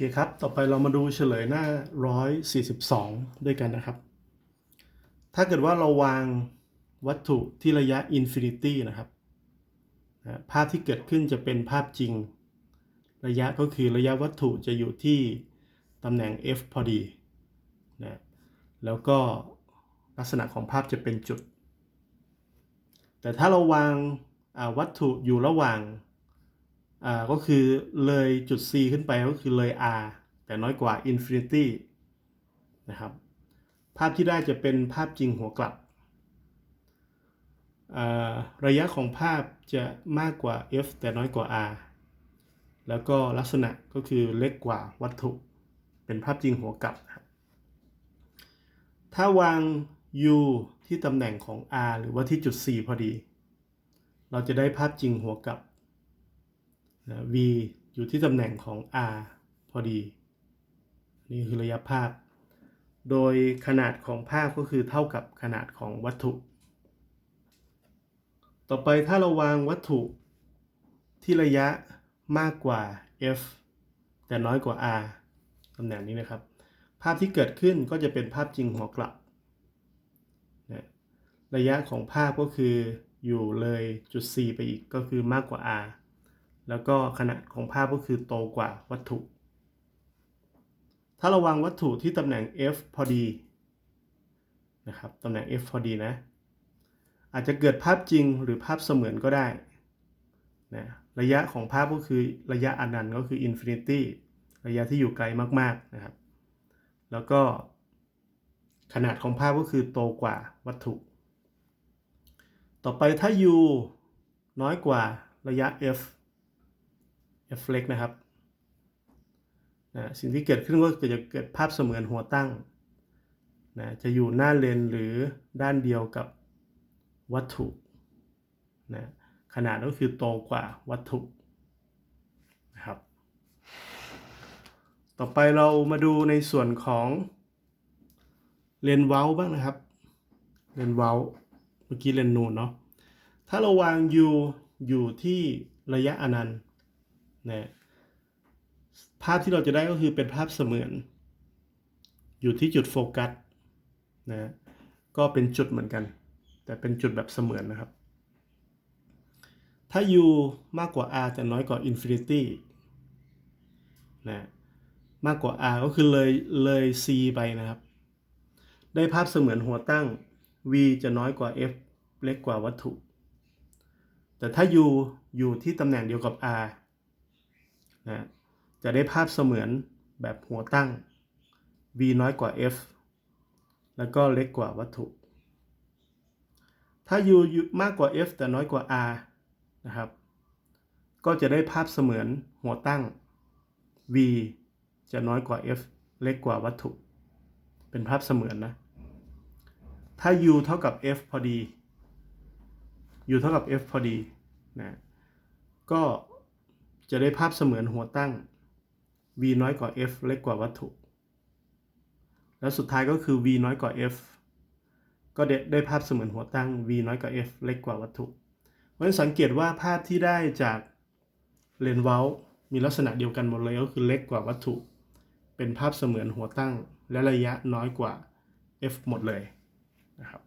เคครับ ต่อไปเรามาดูเฉลยหน้า 142 ด้วยกันนะครับ ถ้าเกิดว่าเราวางวัตถุที่ระยะอินฟินิตี้นะครับ ภาพที่เกิดขึ้นจะเป็นภาพจริง ระยะก็คือระยะวัตถุจะอยู่ที่ตำแหน่ง f พอดีนะแล้วก็ลักษณะของภาพจะเป็นจุด แต่ถ้าเราวางวัตถุอยู่ระหว่าง อ่าก็คือเลยจุด C ขึ้นไปก็คือเลย R แต่น้อยกว่า Infinity นะครับ ภาพที่ได้จะเป็นภาพจริงหัวกลับ ระยะของภาพจะมากกว่า F แต่น้อยกว่า R แล้วก็ลักษณะก็คือเล็กกว่าวัตถุ เป็นภาพจริงหัวกลับครับ ถ้าวาง U ที่ตำแหน่งของ R หรือว่าที่จุด C พอดี เราจะได้ภาพจริงหัวกลับ นะ v อยู่ที่ตำแหน่งของ r พอดี นี่คือระยะภาพ โดยขนาดของภาพก็คือเท่ากับขนาดของวัตถุ ต่อไปถ้าเราวางวัตถุที่ระยะมากกว่า f แต่น้อยกว่า r ตำแหน่งนี้นะครับ ภาพที่เกิดขึ้นก็จะเป็นภาพจริงหัวกลับนะระยะของภาพก็คืออยู่เลยจุด c ไปอีกก็คือมากกว่า r แล้วก็ขนาดของภาพก็คือโตกว่าวัตถุ ถ้าเราวางวัตถุที่ตำแหน่ง f พอดีนะครับตำแหน่ง f พอดีนะ อาจจะเกิดภาพจริงหรือภาพเสมือนก็ได้นะระยะของภาพก็คือระยะอนันต์ก็คือ infinity ระยะที่อยู่ไกลมากๆนะครับ แล้วก็ขนาดของภาพก็คือโตกว่าวัตถุ ต่อไปถ้า u น้อยกว่าระยะ f f เล็กนะครับนะสิ่งที่เกิดขึ้นก็จะเกิดภาพเสมือนหัวตั้งนะจะอยู่หน้าเลนหรือด้านเดียวกับวัตถุนะขนาดก็คือโตกว่าวัตถุนะครับ ต่อไปเรามาดูในส่วนของเลนเว้าบ้างนะครับ เลนเว้าเมื่อกี้เลนนูนเนาะถ้าเราวาง u อยู่ที่ระยะอนันต์ นะภาพที่เราจะได้ก็คือเป็นภาพเสมือน อยู่ที่จุดโฟกัสนะก็เป็นจุดเหมือนกัน แต่เป็นจุดแบบเสมือนนะครับ ถ้า u มากกว่า r แต่น้อยกว่า infinity นะมากกว่า r ก็คือเลยเลย c ไปนะครับ ได้ภาพเสมือนหัวตั้ง v จะน้อยกว่า f เล็กกว่าวัตถุ แต่ถ้า u อยู่ที่ตำแหน่งเดียวกับ r นะจะได้ภาพเสมือนแบบหัวตั้ง v น้อยกว่า f แล้วก็เล็กกว่าวัตถุ ถ้า u มากกว่า f แต่น้อยกว่า r นะครับ ก็จะได้ภาพเสมือนหัวตั้ง v จะน้อยกว่า f เล็กกว่าวัตถุ เป็นภาพเสมือนนะ ถ้า u เท่ากับ f พอดี u เท่ากับ f พอดีนะ ก็ จะได้ภาพเสมือนหัวตั้ง v น้อยกว่า f เล็กกว่าวัตถุ แล้วสุดท้ายก็คือ v น้อยกว่า f ก็ได้ภาพเสมือนหัวตั้ง v น้อยกว่า f เล็กกว่าวัตถุเพราะฉะนั้นสังเกตว่าภาพที่ได้จากเลนส์เว้ามีลักษณะเดียวกันหมดเลยก็คือเล็กกว่าวัตถุ เป็นภาพเสมือนหัวตั้ง และระยะน้อยกว่า f หมดเลยนะครับ